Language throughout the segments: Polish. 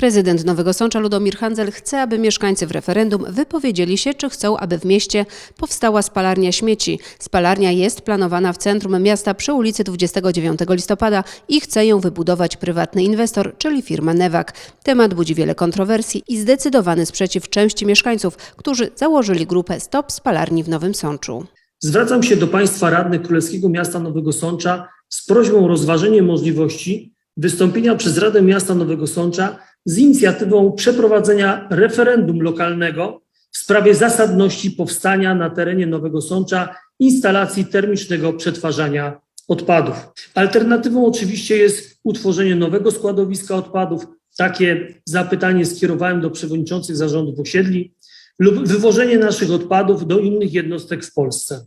Prezydent Nowego Sącza Ludomir Handzel chce, aby mieszkańcy w referendum wypowiedzieli się, czy chcą, aby w mieście powstała spalarnia śmieci. Spalarnia jest planowana w centrum miasta przy ulicy 29 listopada i chce ją wybudować prywatny inwestor, czyli firma Newak. Temat budzi wiele kontrowersji i zdecydowany sprzeciw części mieszkańców, którzy założyli grupę Stop Spalarni w Nowym Sączu. Zwracam się do Państwa radnych Królewskiego Miasta Nowego Sącza z prośbą o rozważenie możliwości wystąpienia przez Radę Miasta Nowego Sącza z inicjatywą przeprowadzenia referendum lokalnego w sprawie zasadności powstania na terenie Nowego Sącza instalacji termicznego przetwarzania odpadów. Alternatywą oczywiście jest utworzenie nowego składowiska odpadów. Takie zapytanie skierowałem do przewodniczących zarządów osiedli lub wywożenie naszych odpadów do innych jednostek w Polsce.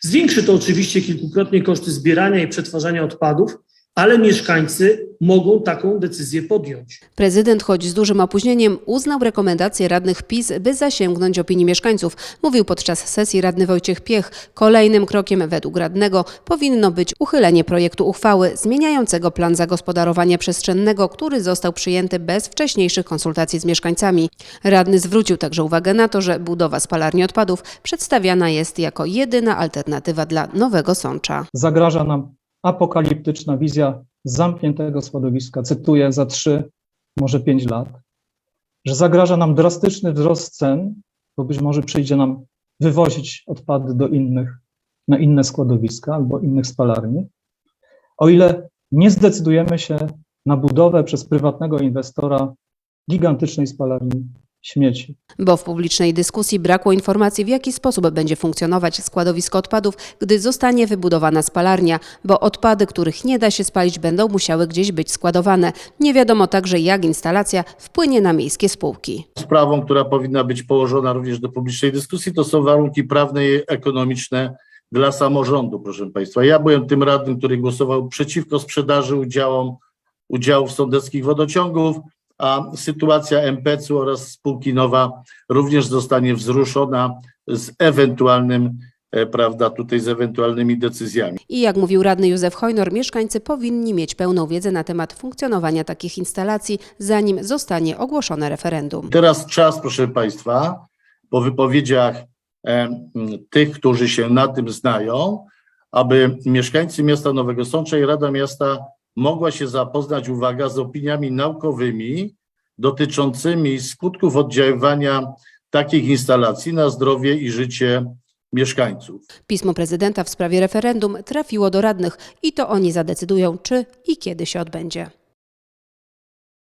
Zwiększy to oczywiście kilkukrotnie koszty zbierania i przetwarzania odpadów, ale mieszkańcy mogą taką decyzję podjąć. Prezydent, choć z dużym opóźnieniem, uznał rekomendacje radnych PiS, by zasięgnąć opinii mieszkańców. Mówił podczas sesji radny Wojciech Piech. Kolejnym krokiem według radnego powinno być uchylenie projektu uchwały zmieniającego plan zagospodarowania przestrzennego, który został przyjęty bez wcześniejszych konsultacji z mieszkańcami. Radny zwrócił także uwagę na to, że budowa spalarni odpadów przedstawiana jest jako jedyna alternatywa dla Nowego Sącza. zagraża nam apokaliptyczna wizja zamkniętego składowiska, cytuję, za 3, może 5 lat, że zagraża nam drastyczny wzrost cen, bo być może przyjdzie nam wywozić odpady do innych, na inne składowiska albo innych spalarni, o ile nie zdecydujemy się na budowę przez prywatnego inwestora gigantycznej spalarni śmieci. Bo w publicznej dyskusji brakło informacji, w jaki sposób będzie funkcjonować składowisko odpadów, gdy zostanie wybudowana spalarnia, bo odpady, których nie da się spalić, będą musiały gdzieś być składowane. Nie wiadomo także, jak instalacja wpłynie na miejskie spółki. Sprawą, która powinna być położona również do publicznej dyskusji, to są warunki prawne i ekonomiczne dla samorządu, proszę Państwa. Ja byłem tym radnym, który głosował przeciwko sprzedaży udziałom, udziałów sądeckich wodociągów, a sytuacja MPC-u oraz spółki Nowa również zostanie wzruszona z ewentualnym, e, prawda, tutaj z ewentualnymi decyzjami. I jak mówił radny Józef Hojnor, mieszkańcy powinni mieć pełną wiedzę na temat funkcjonowania takich instalacji, zanim zostanie ogłoszone referendum. Teraz czas, proszę Państwa, po wypowiedziach e, tych, którzy się na tym znają, aby mieszkańcy miasta Nowego Sącza i Rada Miasta mogła się zapoznać, uwaga, z opiniami naukowymi dotyczącymi skutków oddziaływania takich instalacji na zdrowie i życie mieszkańców. Pismo prezydenta w sprawie referendum trafiło do radnych i to oni zadecydują, czy i kiedy się odbędzie.